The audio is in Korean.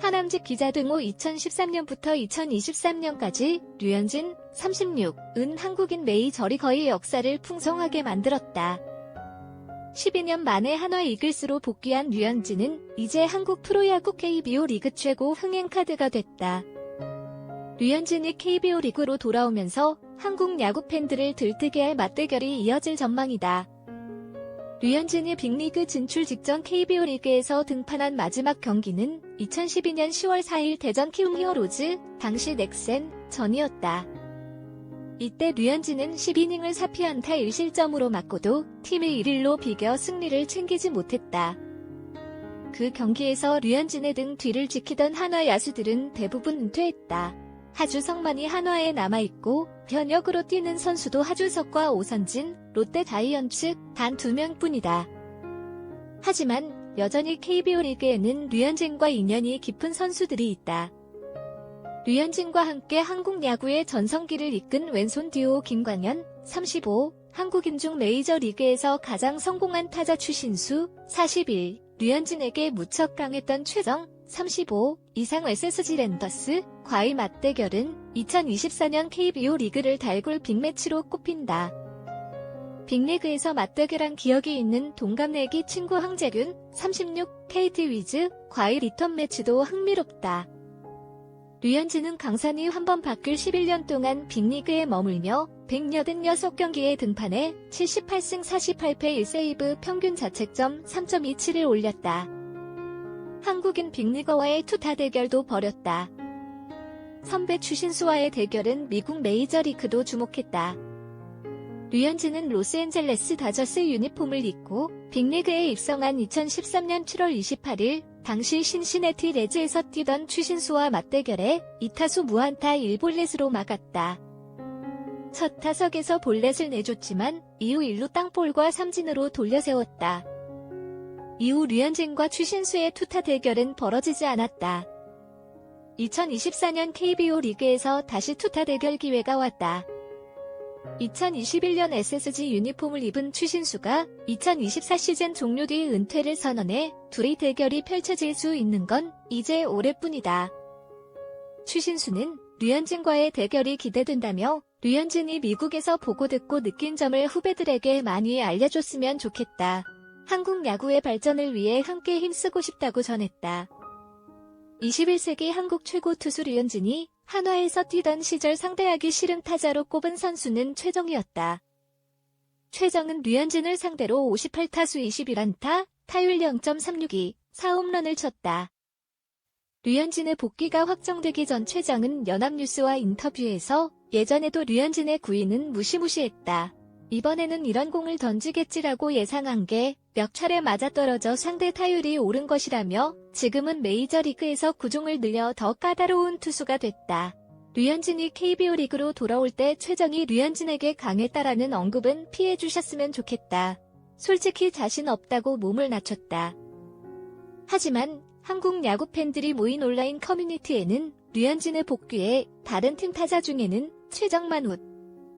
하남직 기자 등호 2013년부터 2023년까지 류현진 36 은 한국인 메이저리 거의 역사를 풍성하게 만들었다. 12년 만에 한화 이글스로 복귀한 류현진은 이제 한국 프로야구 KBO 리그 최고 흥행 카드가 됐다. 류현진이 KBO 리그로 돌아오면서 한국 야구 팬들을 들뜨게 할 맞대결이 이어질 전망이다. 류현진이 빅리그 진출 직전 KBO 리그에서 등판한 마지막 경기는 2012년 10월 4일 대전 키움 히어로즈, 당시 넥센, 전이었다. 이때 류현진은 10이닝을 4피안타 1실점으로 맞고도 팀의 1일로 비겨 승리를 챙기지 못했다. 그 경기에서 류현진의 등 뒤를 지키던 한화 야수들은 대부분 은퇴했다. 하주석만이 한화에 남아있고 현역으로 뛰는 선수도 하주석과 오선진, 롯데 자이언츠 단 두 명뿐이다. 하지만 여전히 KBO 리그에는 류현진과 인연이 깊은 선수들이 있다. 류현진과 함께 한국 야구의 전성기를 이끈 왼손 듀오 김광현, 35, 한국인 중 메이저 리그에서 가장 성공한 타자 추신수, 41, 류현진에게 무척 강했던 최정, 35 이상 SSG 랜더스 과의 맞대결은 2024년 KBO 리그를 달굴 빅매치로 꼽힌다. 빅리그에서 맞대결한 기억이 있는 동갑내기 친구 황재균 36 KT 위즈 과의 리턴 매치도 흥미롭다. 류현진은 강산이 한번 바뀔 11년 동안 빅리그에 머물며 186경기에 등판해 78승 48패 1세이브 평균 자책점 3.27을 올렸다. 한국인 빅리거와의 투타 대결도 벌였다. 선배 추신수와의 대결은 미국 메이저리그도 주목했다. 류현진은 로스앤젤레스 다저스 유니폼을 입고 빅리그에 입성한 2013년 7월 28일 당시 신시내티 레즈에서 뛰던 추신수와 맞대결에 2타수 무안타 1볼넷으로 막았다. 첫 타석에서 볼넷을 내줬지만 이후 1루 땅볼과 삼진으로 돌려세웠다. 이후 류현진과 추신수의 투타 대결은 벌어지지 않았다. 2024년 KBO 리그에서 다시 투타 대결 기회가 왔다. 2021년 SSG 유니폼을 입은 추신수가 2024 시즌 종료 뒤 은퇴를 선언해 둘의 대결이 펼쳐질 수 있는 건 이제 올해뿐이다. 추신수는 류현진과의 대결이 기대된다며 류현진이 미국에서 보고 듣고 느낀 점을 후배들에게 많이 알려줬으면 좋겠다. 한국 야구의 발전을 위해 함께 힘쓰고 싶다고 전했다. 21세기 한국 최고 투수 류현진이 한화에서 뛰던 시절 상대하기 싫은 타자로 꼽은 선수는 최정이었다. 최정은 류현진을 상대로 58타수 21안타, 타율 0.362, 4홈런을 쳤다. 류현진의 복귀가 확정되기 전 최정은 연합뉴스와 인터뷰에서 예전에도 류현진의 구위는 무시무시했다. 이번에는 이런 공을 던지겠지라고 예상한 게 몇 차례 맞아떨어져 상대 타율이 오른 것이라며 지금은 메이저리그에서 구종을 늘려 더 까다로운 투수가 됐다. 류현진이 KBO 리그로 돌아올 때 최정이 류현진에게 강했다라는 언급은 피해주셨으면 좋겠다. 솔직히 자신 없다고 몸을 낮췄다. 하지만 한국 야구 팬들이 모인 온라인 커뮤니티에는 류현진의 복귀에 다른 팀 타자 중에는 최정만 웃,